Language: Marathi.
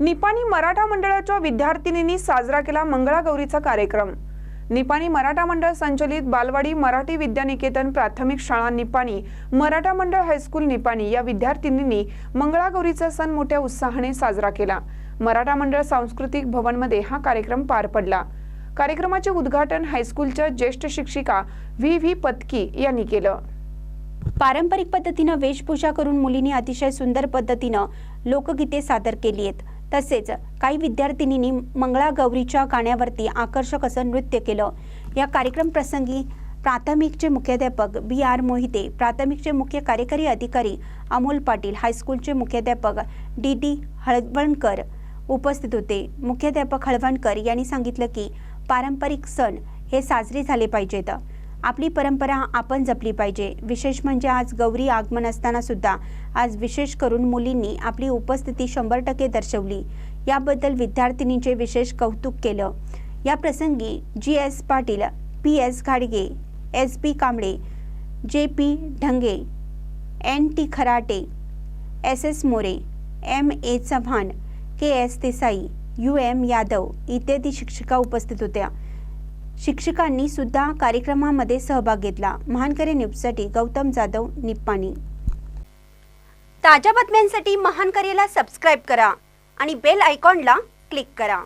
निपाणी मराठा मंडळाच्या विद्यार्थिनींनी साजरा केला मंगळागौरीचा कार्यक्रम. निपाणी मराठा मंडळ संचलित बालवाडी मराठी विद्यानिकेतन प्राथमिक शाळा निपाणी मराठा मंडळ हायस्कूल निपाणी या विद्यार्थिनींनी मंगळागौरीचा सण मोठ्या उत्साहाने साजरा केला. मराठा मंडळ सांस्कृतिक भवनमध्ये हा कार्यक्रम पार पडला. कार्यक्रमाचे उद्घाटन हायस्कूलच्या ज्येष्ठ शिक्षिका व्ही व्ही पत्की यांनी केलं. पारंपरिक पद्धतीनं वेशभूषा करून मुलींनी अतिशय सुंदर पद्धतीनं लोकगीते सादर केली आहेत. तसेच काही विद्यार्थिनींनी मंगळागौरीच्या गाण्यावरती आकर्षक असं नृत्य केलं. या कार्यक्रम प्रसंगी प्राथमिकचे मुख्याध्यापक बी आर मोहिते प्राथमिकचे मुख्य कार्यकारी अधिकारी अमोल पाटील हायस्कूलचे मुख्याध्यापक डी डी हळवणकर उपस्थित होते. मुख्याध्यापक हळवणकर यांनी सांगितलं की पारंपरिक सण हे साजरे झाले पाहिजेत. आपली परंपरा आपण जपली पाहिजे. विशेष म्हणजे आज गौरी आगमन असताना सुद्धा आज विशेष करून मुलींनी आपली उपस्थिती शंभर टक्के दर्शवली. याबद्दल विद्यार्थिनींचे विशेष कौतुक केलं. या प्रसंगी G S Patil P S घाडगे S B Kamble J P Dhange N T Kharate S S More M A Chavan K S Desai U M Yadav इत्यादी शिक्षिका उपस्थित होत्या. शिक्षकांनी सुद्धा कार्यक्रमामध्ये सहभाग घेतला. महानकरे न्यूजसाठी गौतम जाधव निप्पाणी. ताज्या बातम्यांसाठी महानकरेला सबस्क्राईब करा आणि बेल आयकॉनला क्लिक करा.